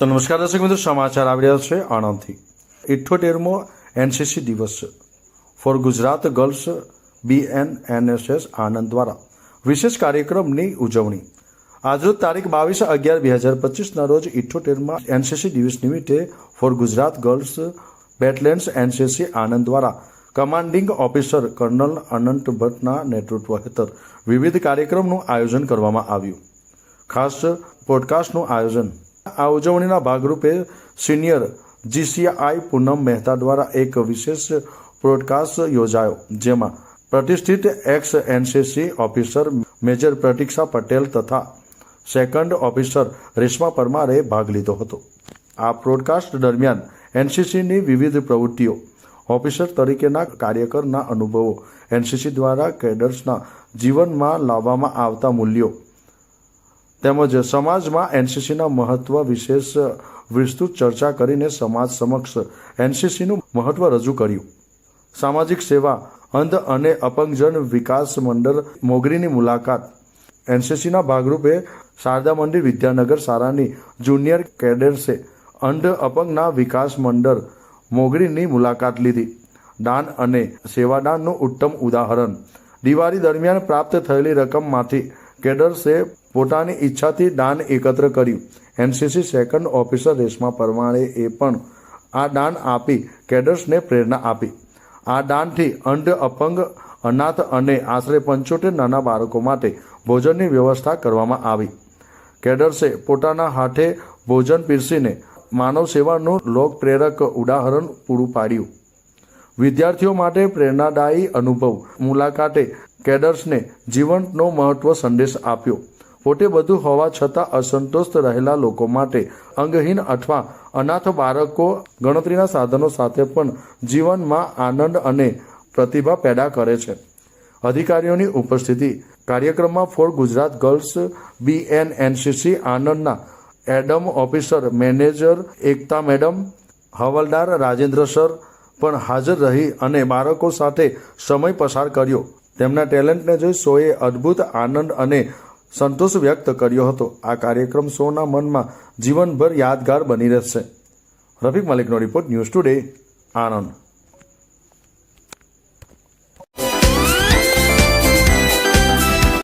તો નમસ્કાર દર્શક મિત્રો, સમાચાર આવી રહ્યા છે આણંદથી. ઇઠ્ઠોતેરમો એનસીસી દિવસ four Gujarat girls B N NSS Anand દ્વારા વિશેષ કાર્યક્રમની ઉજવણી. આજરોજ તારીખ બાવીસ અગિયાર બે હજાર પચીસના રોજ ઇઠ્ઠોતેરમાં એનસીસી દિવસ નિમિત્તે four Gujarat girls battalion NCC Anand દ્વારા કમાન્ડિંગ ઓફિસર કર્નલ અનંત ભટ્ટના નેતૃત્વ હેઠળ વિવિધ કાર્યક્રમનું આયોજન કરવામાં આવ્યું. ખાસ પોડકાસ્ટનું આયોજન આ ઉજવણીના ભાગરૂપે સિનિયર જીસીઆઈ પૂનમ મહેતા દ્વારા એક વિશેષ પોડકાસ્ટ યોજાયો, જેમાં પ્રતિષ્ઠિત ex NCC officer major Pratiksha Patel તથા સેકન્ડ ઓફિસર રેશમા પરમારે ભાગ લીધો હતો. આ પ્રોડકાસ્ટ દરમિયાન એનસીસીની વિવિધ પ્રવૃત્તિઓ, ઓફિસર તરીકેના કાર્યકરના અનુભવો એનસીસી દ્વારા કેડર્સના જીવનમાં લાવવામાં આવતા મૂલ્યો તેમજ સમાજમાં એનસીસીના મહત્વ વિશેષ વિસ્તૃત ચર્ચા કરીને સમાજ સમક્ષ એનસીસીનું મહત્વ રજૂ કર્યું. સામાજિક સેવા, અંધ અને અપંગજન વિકાસ મંડળ મોગરીની મુલાકાત. એનસીસીના ભાગરૂપે શારદા મંદિર વિદ્યાનગર શાળાની જુનિયર કેડેટ્સે અંધ અપંગના વિકાસ મંડળ મોગરીની મુલાકાત લીધી. દાન અને સેવાદાનનું ઉત્તમ ઉદાહરણ. દિવાળી દરમિયાન પ્રાપ્ત થયેલી રકમમાંથી કેડર્સે પોતાની ઈચ્છાથી દાન એકત્ર કર્યું. NCC second officer Reshma Parmane એ પણ આ દાન આપી કેડર્સને પ્રેરણા આપી. આ દાનથી અંધ, અપંગ, અનાથ અને આશરે પંચોતેર નાના બાળકો માટે ભોજનની વ્યવસ્થા કરવામાં આવી. કેડર્સે પોતાના હાથે ભોજન પીરસીને માનવ સેવાનું લોકપ્રેરક ઉદાહરણ પૂરું પાડ્યું. વિદ્યાર્થીઓ માટે પ્રેરણાદાયી અનુભવ. મુલાકાતે કેડર્સને જીવનનો મહત્વ સંદેશ આપ્યો. પોતે બધું હોવા છતાં અસંતોષ રહેલા લોકો માટે અંગહીન અથવા અનાથ બાળકો ગણતરીના સાધનો સાથે પણ જીવનમાં આનંદ અને પ્રતિભા પેદા કરે છે. અધિકારીઓની ઉપસ્થિતિ. કાર્યક્રમમાં four Gujarat girls BN NCC આનંદના adm officer, manager Ekta madam, હવાલદાર રાજેન્દ્ર સર પણ હાજર રહી અને બાળકો સાથે સમય પસાર કર્યો. તેમના ટેલેન્ટને જોઈ સોએ અદ્ભુત આનંદ અને સંતોષ વ્યક્ત કર્યો હતો. આ કાર્યક્રમ સૌના મનમાં જીવનભર યાદગાર બની રહેશે. રફીક મલિકનો રિપોર્ટ ન્યૂઝ ટુડે, આણંદ.